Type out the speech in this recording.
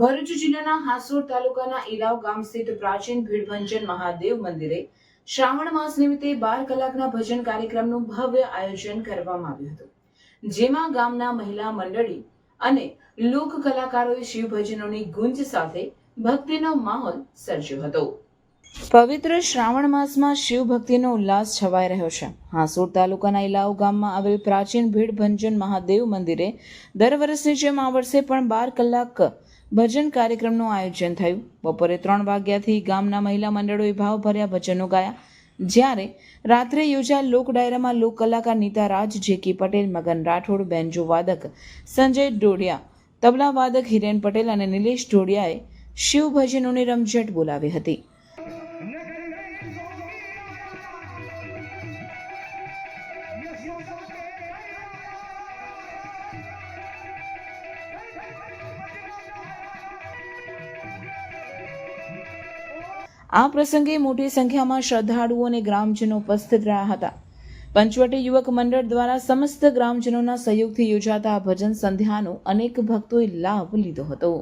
ભરૂચ જિલ્લાના હાસોડ તાલુકાના ઇલાવ ગામ સ્થિત પ્રાચીન ભીડભંજન મહાદેવ મંદિરે શ્રાવણ માસ નિમિત્તે બાર કલાકના ભજન કાર્યક્રમનું ભવ્ય આયોજન કરવામાં આવ્યું હતું. જેમાં ગામના મહિલા મંડળી અને લોક કલાકારોએ શિવ ભજનોની ગુંજ સાથે ભક્તિનો માહોલ સર્જ્યો હતો. પવિત્ર શ્રાવણ માસમાં શિવ ભક્તિનો ઉલ્લાસ છવાઈ રહ્યો છે. હાંસુર તાલુકાના ઇલાવ ગામમાં આવેલ પ્રાચીન ભીડ ભંજન મહાદેવ મંદિરે દર વર્ષની જેમ આ વર્ષે પણ બાર કલાક ભજન કાર્યક્રમનું આયોજન થયું. બપોરે ત્રણ વાગ્યાથી ગામના મહિલા મંડળોએ ભાવભર્યા ભજનો ગાયા. જ્યારે રાત્રે યોજાયેલ લોક ડાયરામાં લોક કલાકાર નીતા રાજ જેકી પટેલ, મગન રાઠોડ, બેન્જો વાદક, સંજય ડોડિયા, તબલા વાદક હિરેન પટેલ અને નિલેશ ડોડિયાએ શિવ ભજનોની રમઝટ બોલાવી હતી. આ પ્રસંગે મોટી સંખ્યામાં શ્રદ્ધાળુઓ અને ગ્રામજનો ઉપસ્થિત રહ્યા હતા. પંચવટી યુવક મંડળ દ્વારા સમસ્ત ગ્રામજનોના સહયોગથી યોજાતા આ ભજન સંધ્યાનો અનેક ભક્તોએ લાભ લીધો હતો.